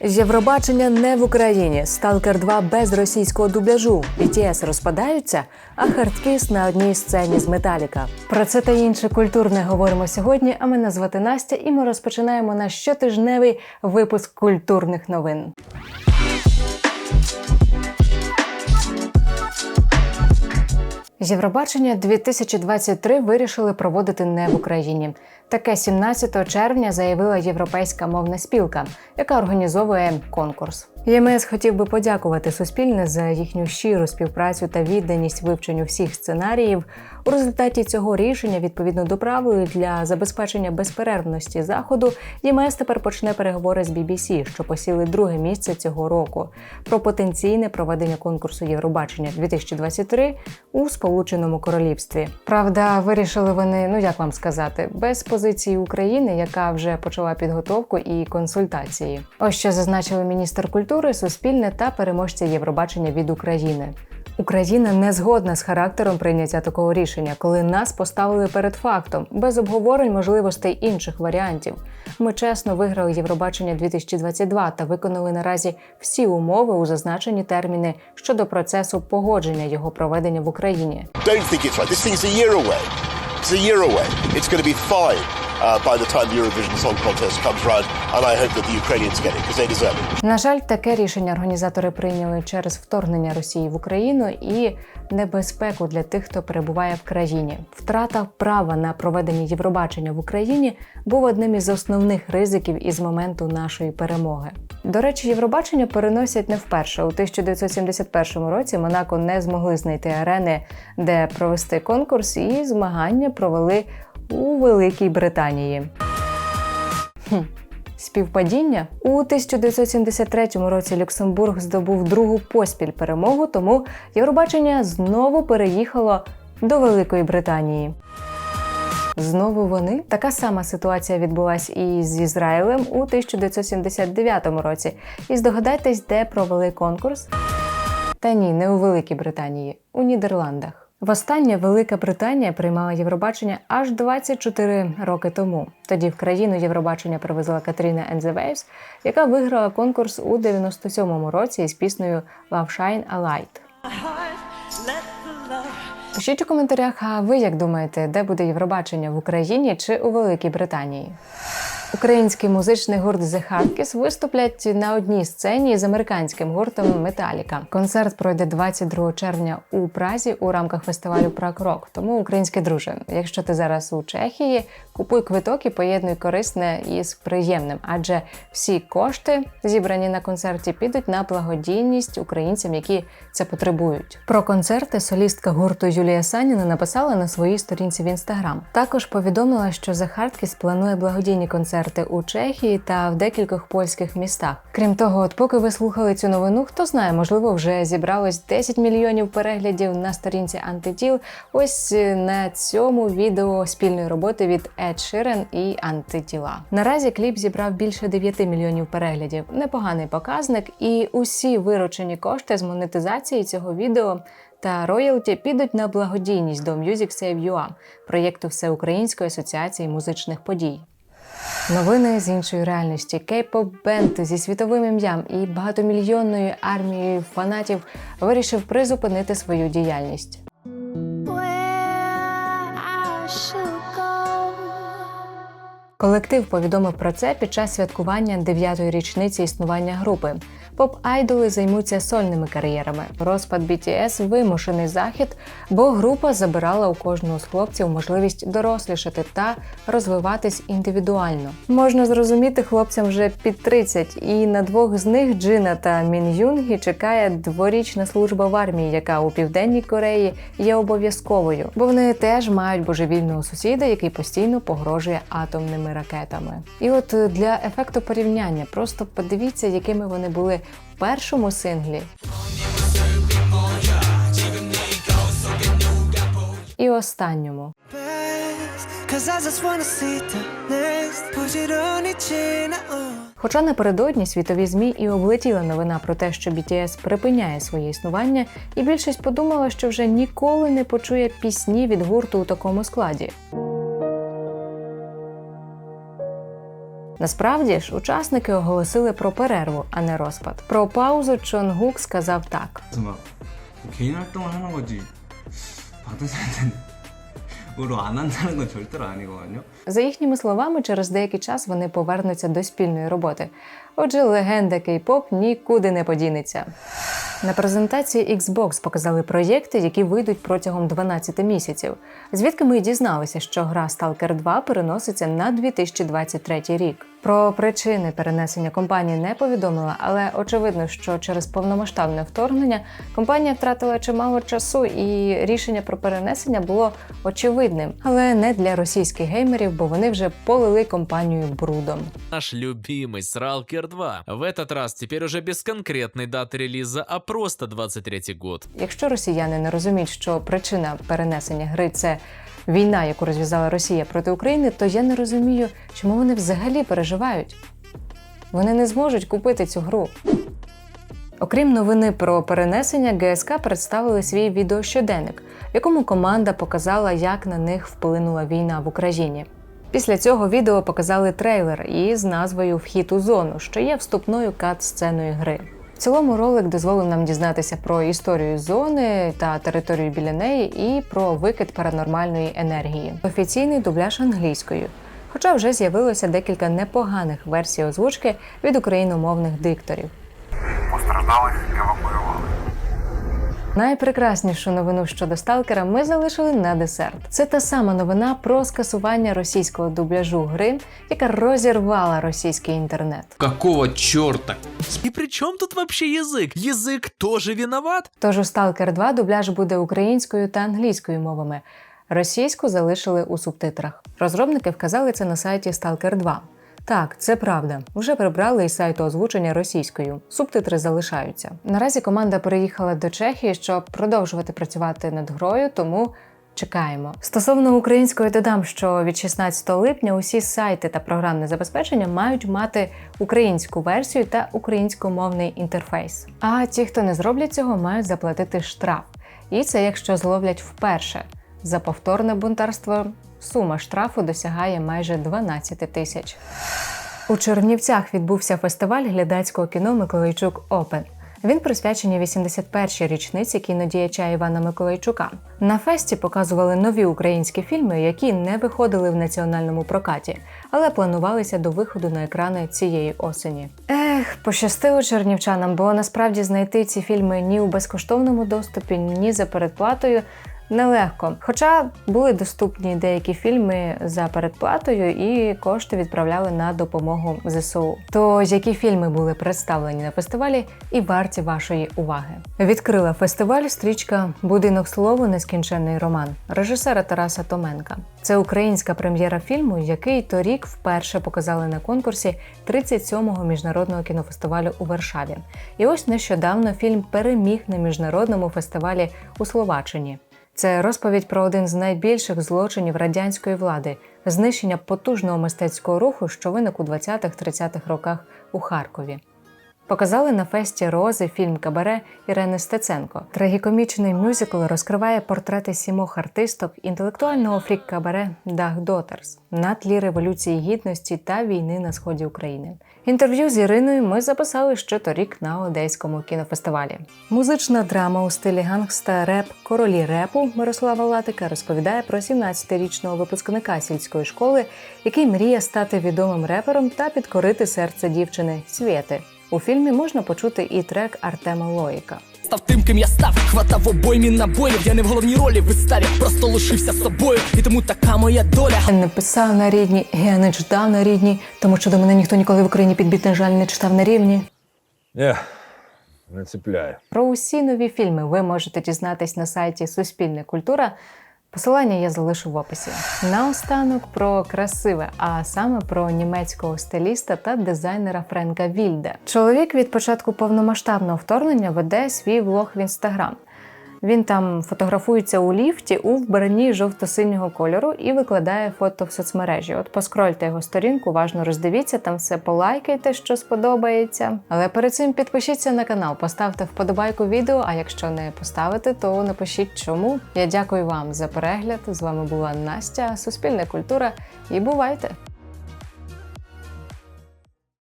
Євробачення не в Україні. Сталкер 2 без російського дубляжу. BTS розпадаються, а хардкіс на одній сцені з Металіка. Про це та інше культурне говоримо сьогодні. А мене звати Настя, і ми розпочинаємо наш щотижневий випуск культурних новин. Євробачення 2023 вирішили проводити не в Україні. Таке 17 червня заявила Європейська мовна спілка, яка організовує конкурс. ЄМС хотів би подякувати Суспільне за їхню щиру співпрацю та відданість вивченню всіх сценаріїв. У результаті цього рішення, відповідно до правил для забезпечення безперервності заходу, ЄМС тепер почне переговори з BBC, що посіли друге місце цього року, про потенційне проведення конкурсу Євробачення 2023 у Сполученому Королівстві. Правда, вирішили вони, ну як вам сказати, без позиції України, яка вже почала підготовку і консультації. Ось що зазначили міністр культури, суспільне та переможця Євробачення від України. Україна не згодна з характером прийняття такого рішення, коли нас поставили перед фактом, без обговорень можливостей інших варіантів. Ми чесно виграли Євробачення 2022 та виконали наразі всі умови у зазначені терміни щодо процесу погодження його проведення в Україні. don't think it's right. This thing's a year away. It's a year away. It's going to be fine by the time the Eurovision Song Contest comes round, and I hope that the Ukrainians get it because they deserve it. На жаль, таке рішення організатори прийняли через вторгнення Росії в Україну і небезпеку для тих, хто перебуває в країні. Втрата права на проведення Євробачення в Україні був одним із основних ризиків із моменту нашої перемоги. До речі, Євробачення переносять не вперше. У 1971 році Монако не змогли знайти арени, де провести конкурс, і змагання провели у Великій Британії. Співпадіння у 1973 році Люксембург здобув другу поспіль перемогу, тому Євробачення знову переїхало до Великої Британії. Знову вони така сама ситуація відбулась і з Ізраїлем у 1979 році. І здогадайтесь, де провели конкурс? Та ні, не у Великій Британії, у Нідерландах. Востаннє Велика Британія приймала Євробачення аж 24 роки тому. Тоді в країну Євробачення привезла Катріна Waves, яка виграла конкурс у 97-му році із піснею Love Shine a Light. Пишіть у коментарях, а ви як думаєте, де буде Євробачення в Україні чи у Великій Британії? Український музичний гурт The Hardkiss виступлять на одній сцені з американським гуртом Metallica. Концерт пройде 22 червня у Празі у рамках фестивалю Праг Рок. Тому українське друже, якщо ти зараз у Чехії, купуй квиток і поєднуй корисне із приємним, адже всі кошти, зібрані на концерті, підуть на благодійність українцям, які це потребують. Про концерти солістка гурту Юлія Саніна написала на своїй сторінці в інстаграм. Також повідомила, що The Hardkiss планує благодійні концерти у Чехії та в декількох польських містах. Крім того, от поки ви слухали цю новину, хто знає, можливо, вже зібралось 10 мільйонів переглядів на сторінці Антитіл. Ось е, на цьому відео спільної роботи від Ed Sheeran і Антитіла. Наразі кліп зібрав більше 9 мільйонів переглядів. Непоганий показник, і усі виручені кошти з монетизації цього відео. Та роялті підуть на благодійність до Music Save UA, проєкту Всеукраїнської асоціації музичних подій. Новини з іншої реальності. Кейпоп бенд зі світовим ім'ям і багатомільйонною армією фанатів вирішив призупинити свою діяльність. Колектив повідомив про це під час святкування дев'ятої річниці існування групи. Поп-айдоли займуться сольними кар'єрами. Розпад BTS – вимушений захід, бо група забирала у кожного з хлопців можливість дорослішати та розвиватись індивідуально. Можна зрозуміти хлопцям вже під 30, і на двох з них Джина та Мін Юнгі чекає дворічна служба в армії, яка у південній Кореї є обов'язковою, бо вони теж мають божевільного сусіда, який постійно погрожує атомними ракетами. І от для ефекту порівняння просто подивіться, якими вони були першому синглі. І останньому. Хоча напередодні світові змі і облетіла новина про те, що BTS припиняє своє існування, і більшість подумала, що вже ніколи не почує пісні від гурту у такому складі. Насправді ж, учасники оголосили про перерву, а не розпад. Про паузу Чон Гук сказав так: 그래서 막 개인 활동을 하는 거지 받은 사람 으로 안 한다는 건 절대로 아니거든요. За їхніми словами, через деякий час вони повернуться до спільної роботи. Отже, легенда кей-поп нікуди не подінеться. На презентації Xbox показали проєкти, які вийдуть протягом 12 місяців. Звідки ми й дізналися, що гра Stalker 2 переноситься на 2023 рік. Про причини перенесення компанія не повідомила, але очевидно, що через повномасштабне вторгнення компанія втратила чимало часу, і рішення про перенесення було очевидним, але не для російських геймерів, бо вони вже полили компанію брудом. Наш любимый Сралкер 2. В этот раз теперь уже без конкретной даты релиза, а просто 23 год. Якщо росіяни не розуміють, що причина перенесення гри це війна, яку розв'язала Росія проти України, то я не розумію, чому вони взагалі переживають. Вони не зможуть купити цю гру. Окрім новини про перенесення, ГСК представили свій відеощоденник, в якому команда показала, як на них вплинула війна в Україні. Після цього відео показали трейлер із назвою Вхід у зону, що є вступною кат-сценою гри. В цілому ролик дозволив нам дізнатися про історію зони та територію біля неї і про викид паранормальної енергії. Офіційний дубляж англійською. Хоча вже з'явилося декілька непоганих версій озвучки від україномовних дикторів. Постраждалих евакуювали. Найпрекраснішу новину щодо сталкера ми залишили на десерт. Це та сама новина про скасування російського дубляжу гри, яка розірвала російський інтернет. Какого черта? И при чем тут вообще язык? Язык тоже виноват? Тож у Stalker 2 дубляж буде українською та англійською мовами. Російську залишили у субтитрах. Розробники вказали це на сайті Stalker 2. Так, це правда. Вже прибрали із сайту озвучення російською. Субтитри залишаються. Наразі команда переїхала до Чехії, щоб продовжувати працювати над грою, тому чекаємо. Стосовно української додам, що від 16 липня усі сайти та програмне забезпечення мають мати українську версію та українськомовний інтерфейс. А ті, хто не зроблять цього, мають заплатити штраф. І це якщо зловлять вперше. За повторне бунтарство сума штрафу досягає майже 12 тисяч. У Чернівцях відбувся фестиваль глядацького кіно Миколайчук Опен. Він присвячений 81-й річниці кінодіяча Івана Миколайчука. На фесті показували нові українські фільми, які не виходили в національному прокаті, але планувалися до виходу на екрани цієї осені. Ех, пощастило чернівчанам, бо насправді знайти ці фільми ні у безкоштовному доступі, ні за передплатою нелегко. Хоча були доступні деякі фільми за передплатою, і кошти відправляли на допомогу ЗСУ. То які фільми були представлені на фестивалі і варті вашої уваги? Відкрила фестиваль стрічка Будинок слово нескінченний роман режисера Тараса Томенка. Це українська прем'єра фільму, який торік вперше показали на конкурсі 37-го міжнародного кінофестивалю у Варшаві. І ось нещодавно фільм переміг на міжнародному фестивалі у Словаччині. Це розповідь про один з найбільших злочинів радянської влади знищення потужного мистецького руху, що виник у 20-30-х роках у Харкові. Показали на фесті Рози фільм Кабаре Ірени Стеценко. Трагікомічний мюзикл розкриває портрети сімох артисток інтелектуального фрік Кабаре Дах Дотерс на тлі революції гідності та війни на сході України. Інтерв'ю з Іриною ми записали ще торік на Одеському кінофестивалі. Музична драма у стилі гангста реп Королі репу Мирослава Латика розповідає про 17-річного випускника сільської школи, який мріє стати відомим репером та підкорити серце дівчини Свєти. У фільмі можна почути і трек Артема Лоїка. Став тим, ким я став, хватав обоймі набоїв. Я не в головній ролі виставі, просто лишився собою, і тому така моя доля. Я не писав на рідні, я не читав на рідні, тому що до мене ніхто ніколи в Україні підбіт, на жаль, не читав на рівні. Ех, не цепляє. Про усі нові фільми ви можете дізнатись на сайті Суспільне культура. Посилання я залишу в описі. Наостанок про красиве, а саме про німецького стиліста та дизайнера Френка Вільде. Чоловік від початку повномасштабного вторгнення веде свій влог в інстаграм. Він там фотографується у ліфті у вбранні жовто-синього кольору і викладає фото в соцмережі. От поскрольте його сторінку, уважно роздивіться, там все полайкайте, що сподобається. Але перед цим підпишіться на канал, поставте вподобайку відео. А якщо не поставите, то напишіть чому. Я дякую вам за перегляд. З вами була Настя, Суспільна культура. І бувайте!